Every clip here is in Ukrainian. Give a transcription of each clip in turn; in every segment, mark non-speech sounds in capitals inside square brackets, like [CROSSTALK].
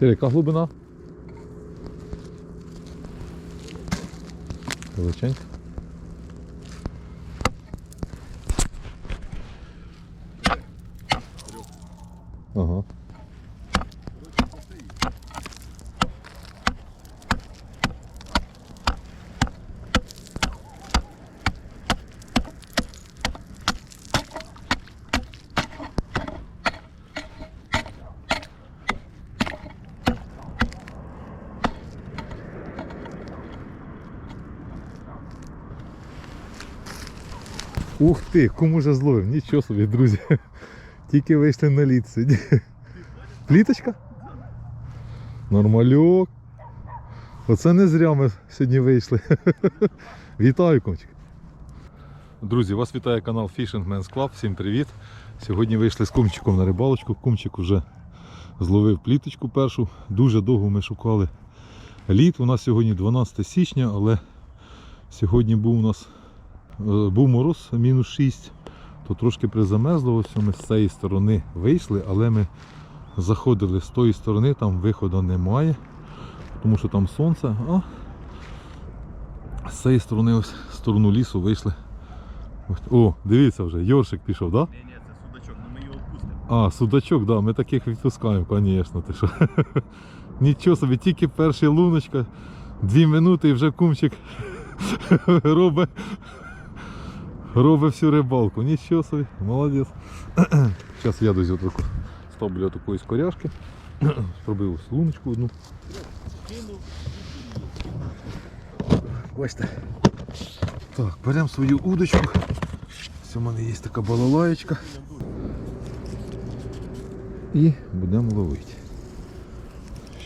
Яка глибина? Величенька. Ага. Ух ти, кому же зловив, нічого собі, друзі. Тільки вийшли на лід сьогодні. Пліточка? Нормальок. Оце не зря ми сьогодні вийшли. Вітаю, комчик. Друзі, вас вітає канал Fishing Men's Club. Всім привіт. Сьогодні вийшли з кумчиком на рибалочку. Кумчик вже зловив пліточку першу. Дуже довго ми шукали лід. У нас сьогодні 12 січня, але сьогодні був у нас був мороз мінус 6, то трошки призамерзло, ось ми з цієї сторони вийшли, але ми заходили з тої сторони, там виходу немає, тому що там сонце, а з цієї сторони ось в сторону лісу вийшли. О, дивіться вже, Йоршик пішов, так? Да? Ні, ні, це судачок, ну ми його відпустимо. А, судачок, да, ми таких відпускаємо, звісно. Ти що. [LAUGHS] Нічого собі, тільки перша луночка, дві минути і вже кумчик [LAUGHS] робить, робить всю рибалку. Нічого собі, молодець. [CLEARS THROAT] Зараз я дозю таку ставлю такої скоряшки. [CLEARS THROAT] Зробив ось луночку одну. Бачите. Так, беремо свою удочку. Ось у мене є така балалаєчка. І будемо ловити.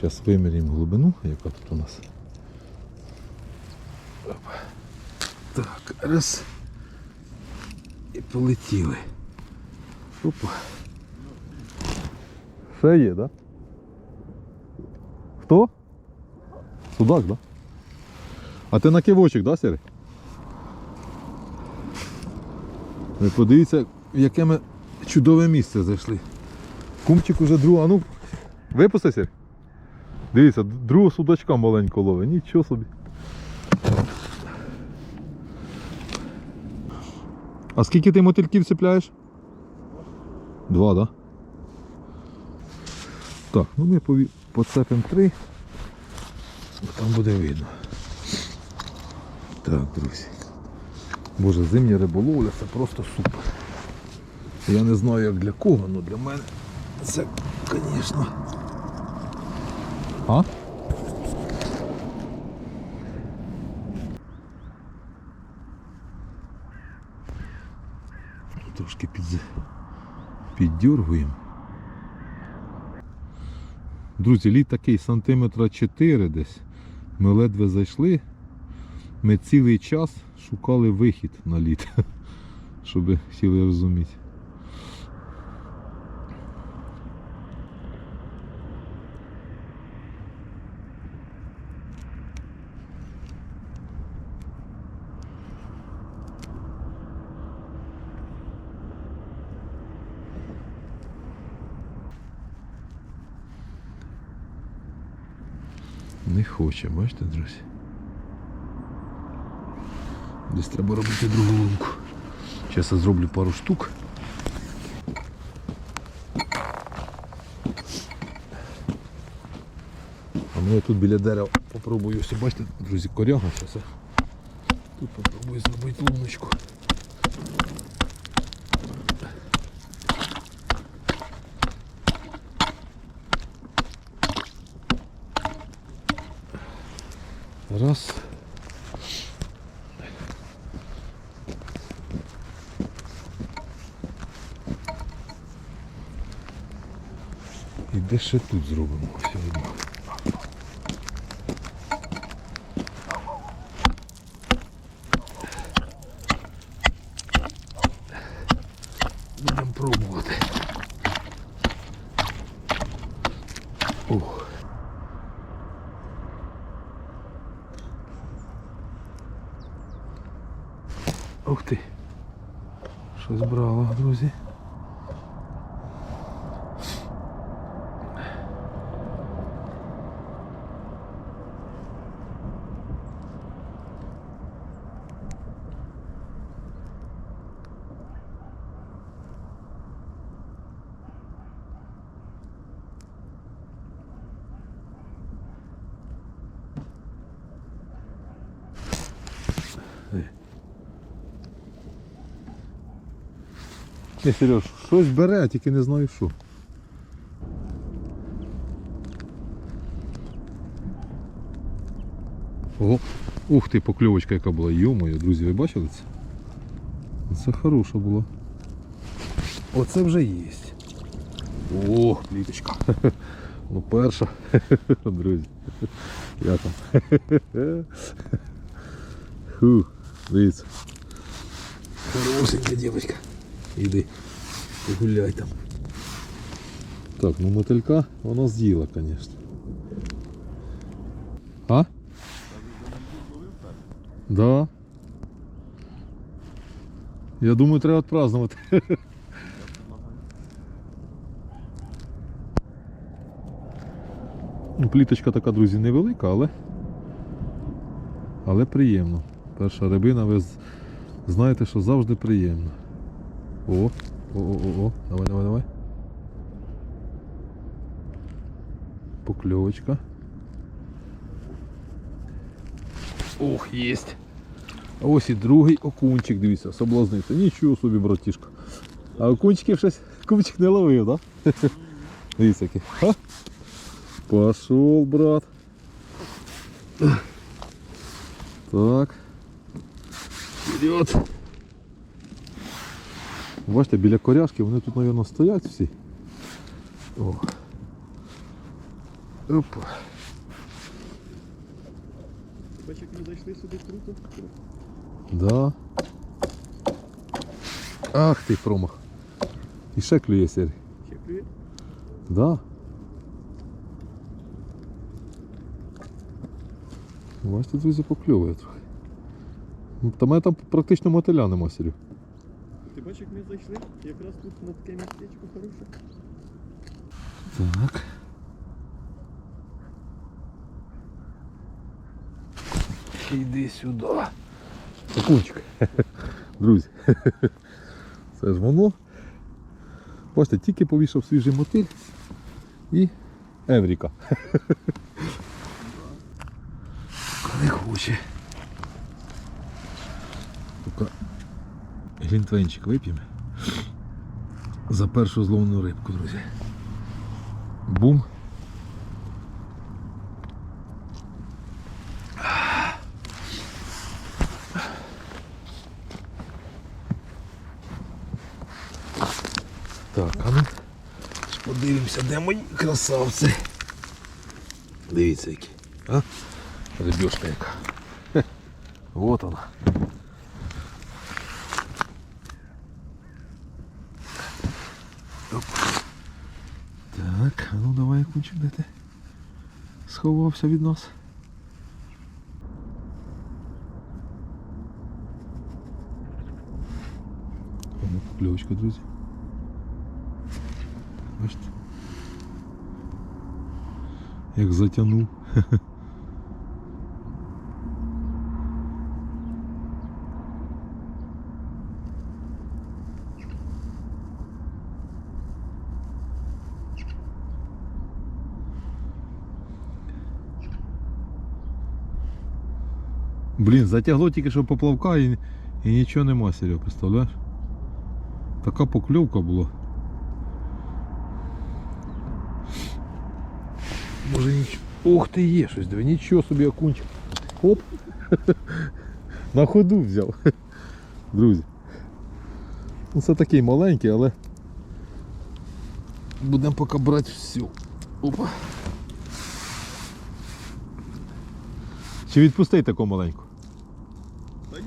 Зараз виміряємо глибину, яка тут у нас. Так, раз. І полетіли. Опа. Ще є, так? Да? Хто? Судак, так? Да? А ти на кивочок, да, Сірий? Ви подивіться, в яке ми чудове місце зайшли. Кумчик уже друга, ну, випусти, Сірий? Дивіться, другого судачка маленького ловить, нічого собі. А скільки ти мотильків цепляєш? Два, так? Да? Так, ну ми поцепимо три. Там буде видно. Так, друзі. Боже, зимня риболовля це просто супер. Я не знаю як для кого, але для мене це, звісно. А? Трошки під... піддергуємо. Друзі, лід такий сантиметра 4 десь. Ми ледве зайшли. Ми цілий час шукали вихід на лід, [LAUGHS] щоб хотіли розуміти. Не хоче, бачите, друзі. Десь треба робити другу лунку. Зараз я зроблю пару штук. А ну тут біля дерева попробую, ось бачите, друзі, коряга зараз. Тут попробую зробити луночку. Раз. І де ще тут зробимо сьогодні? Ух ти! Щось брало, друзі. Yeah. Не, Сереж, щось бере, а тільки не знаю що. О, ух ти, покльовочка яка була. Йо-моє, друзі, ви бачили це? Це хороша була. Оце вже є. О, пліточка. [LAUGHS] Ну перша. [LAUGHS] Друзі. Я там. [LAUGHS] Фу, дивіться. Хорошенька дівчинка. Іди, погуляй там. Так, ну мотилька вона з'їла, звісно. А? Да. Я думаю, треба відпразнувати. Ну, пліточка така, друзі, невелика, але. Але приємно. Перша рибина, ви знаєте, що завжди приємно. О, о, о, о, о, давай, давай, давай. Покльовочка. Ох, єсть. А ось і другий окунчик, дивіться, соблазнився. Нічого собі, братішка. А окунчиків щось кумчик не ловив, так? [LAUGHS] Да? Дивіться який. Ха? Пошел, брат. Так. Вперед. Бачите, біля коряшки вони тут, мабуть, стоять всі. О. Опа. Бачиш, як ми зайшли сюди круто. Да. Ах ти промах. І ще клює Сергій. Ще клює? Да. Бачите, друзі, покльовує трохи. Та мене там практично мотиля нема, Серю. Ти бачиш, як ми зайшли? Якраз тут на таке містечко хороше. Так. Іди сюди. Окунчик. Друзі. [LAUGHS] Це ж воно. Бачите, тільки повішав свіжий мотиль і Евріка. [LAUGHS] Не хоче. Поки глінтвейнчик вип'ємо. За першу зловну рибку, друзі. Бум. Так, а ну подивимося, де мої красавці. Дивіться які. А? Рибешка яка. Хе, Вот вона. Оп. Так, ну де ти сховався від нас. О, Покльовочка, друзі. Бачите? Як затягнув. [LAUGHS] Блін, затягло тільки що поплавка і, і нічого нема, Серега, представляєш? Така покльовка була. Може нічого. Ух ти є щось, диви, нічого собі окунчик. Оп. [LAUGHS] На ходу взяв. [LAUGHS] Друзі. Ну це такий маленький, але будемо поки брати всю. Опа. Чи відпустити таку маленьку?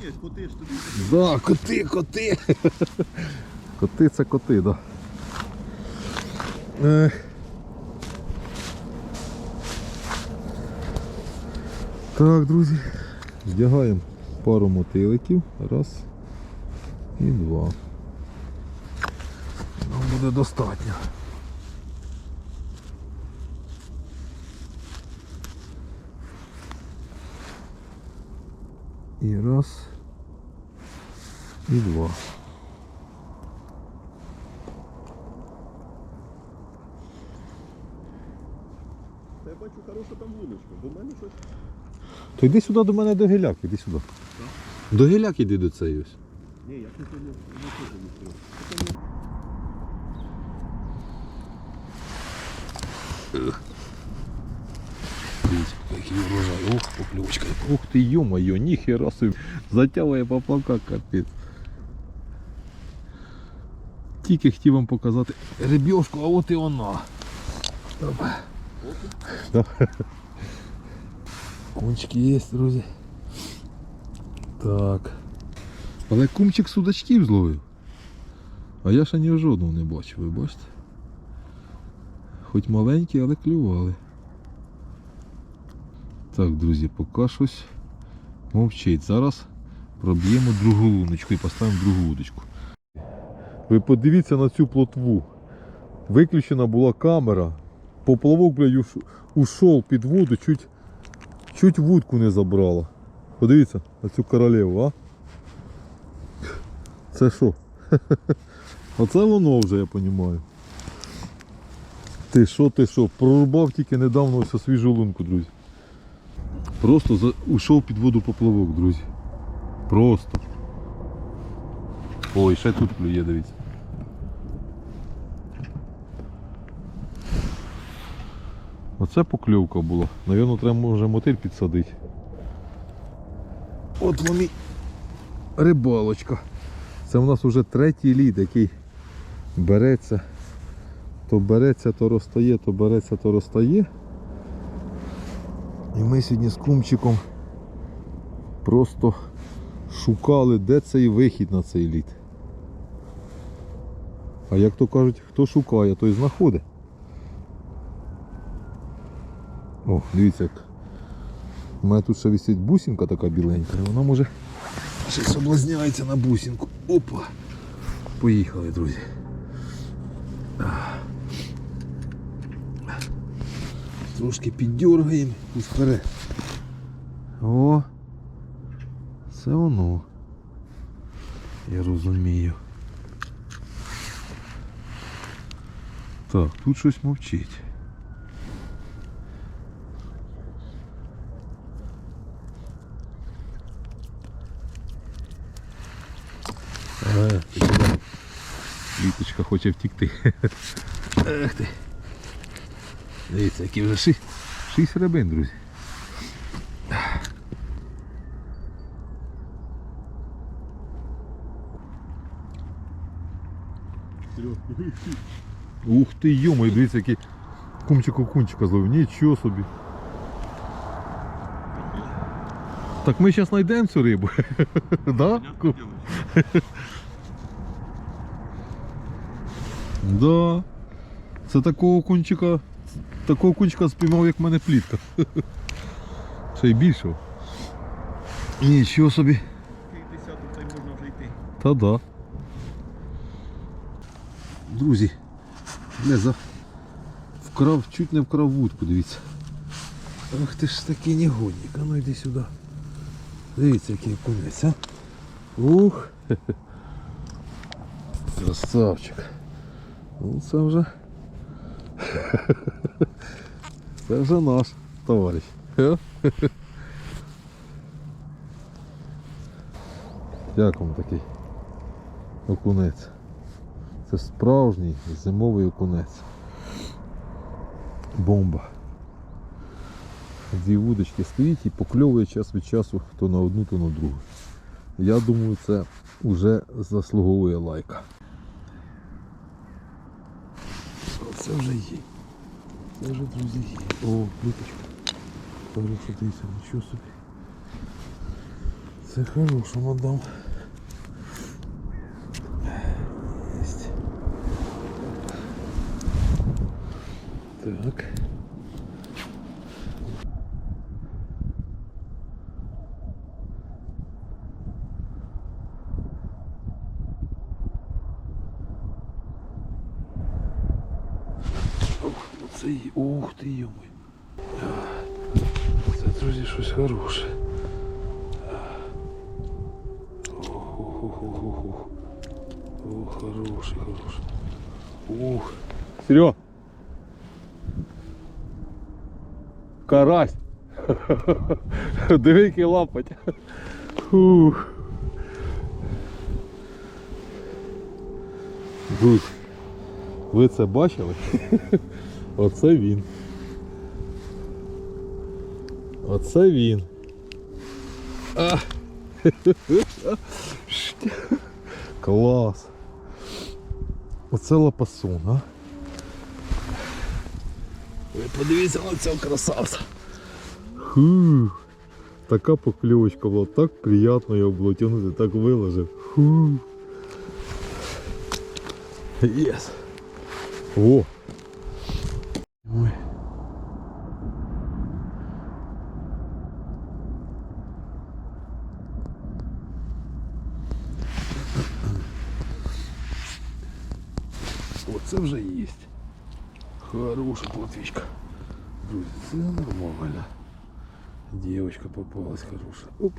Ні, коти ж тобі. Да, коти, коти. [LAUGHS] Коти це коти, да. Так, друзі, вдягаємо пару мотиликів. Раз і два. Нам буде достатньо. І раз. І два. Та я бачу хорошу там вуличку. До мене щось. То йди сюди до мене до гіляк, іди сюди. До гіляк іди до цієї ось. Ні, я тут не хочу не хочу не Дивіться, який урожай. Ох, покльовочка. Ух ти, ё-моё, ніхера собі. Затягує поплавка, капець. Тільки хотів вам показати рибьошку, а от і вона. [LAUGHS] Кончики є, друзі. Так. Але кумчик судачків зловив. А я ще ні жодного не бачив, ви бачите? Хоч маленькі, але клювали. Так, друзі, поки щось мовчить. Зараз проб'ємо другу луночку і поставимо другу удочку. Ви подивіться на цю плотву. Виключена була камера. Поплавок, блядь, уш- ушов під воду, чуть, чуть вудку не забрала. Подивіться на цю королеву, а? Це що? [LAUGHS] Оце воно вже, я розумію. Ти що, ти що? Прорубав тільки недавно ось свіжу лунку, друзі. Просто за... ушов під воду поплавок, друзі. Просто. Ой, ще тут клює, дивіться. Оце покльовка була. Навірно, треба може мотиль підсадити. От вони рибалочка. Це у нас вже третій лід, який береться. То береться, то розстає, то береться, то розстає. І ми сьогодні з кумчиком просто шукали, де цей вихід на цей лід. А як то кажуть, хто шукає, той знаходить. О, дивіться як. У мене тут ще висить бусинка така біленька, і вона може ще соблазняється на бусинку. Опа! Поїхали, друзі. Трошки піддергаємо і вперед. О! Це воно. Я розумію. Так, тут щось мовчить. Е, ти куди? Літочка хоче втікти. Ех ти. Дивіться, які вже шість, шість рибин, друзі. Ух ти, йомо, дивіться, який кумчику кунчика зловив. Нічого собі. Так ми зараз знайдемо цю рибу. [LAUGHS] да? [LAUGHS] Да. Це такого кунчика, такого кунчика спіймав, як в мене плітка. [LAUGHS] Ще й більшого. Нічого собі. Та й можна вже йти. Та да. Друзі, не за... вкрав, чуть не вкрав вудку, дивіться. Ах ти ж такий негодник, а ну йди сюди. Дивіться, який окунець, а. Ух. [LAUGHS] Красавчик. Ну це вже. [LAUGHS] Це вже наш товариш. Як вам такий окунець? Це справжній зимовий окунець. Бомба. Дві вудочки стоїть і покльовує час від часу то на одну, то на другу. Я думаю, це вже заслуговує лайка. Це вже є. Це вже, друзі, є. О, плиточка. Хорошо, дивіться, нічого собі. Це хорошо, мадам. Есть. Так. Оце й- Ух ти йомой. Це, друзі, щось хороше. Ох-ох-ох-ох-ох. О, хороший, хороший. Ух. Серега. Карась. [LAUGHS] Диви, який лапать. Ух. Друзі, ви це бачили? [LAUGHS] Оце він. Оце він. А. [LAUGHS] Клас. Оце лапасун, а? Ви подивіться на цього красавця. Ху. Така покльовочка була, так приємно його було тягнути, так виложив. Ху. Єс. О. Ой. Оце вже є. Хороша платвичка. Це нормально. Девочка попалась хороша. Оп.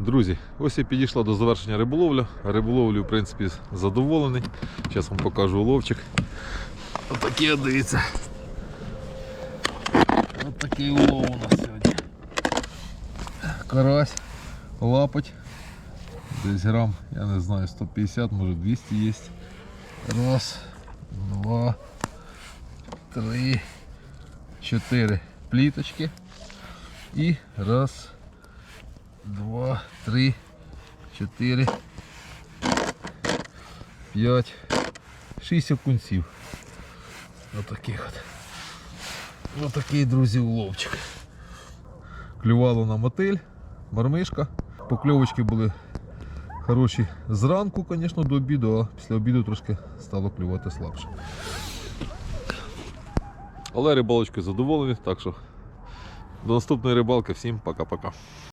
Друзі, ось і підійшла до завершення риболовля. Риболовлю, в принципі, задоволений. Зараз вам покажу уловчик. Отакий, от дивіться. Ось такий улов у нас сьогодні. Карась, лапоть. Десь грам, я не знаю, 150, може 200 є. Раз, два, три, чотири пліточки. І раз, два, три, чотири, п'ять, шість окунців. Отаких от. Отакий, друзі, уловчик. Клювало на мотиль, мармишка. Покльовочки були хороші зранку, звісно, до обіду, а після обіду трошки стало клювати слабше. Але рибалочкою задоволені, так що до наступної рибалки всім пока-пока.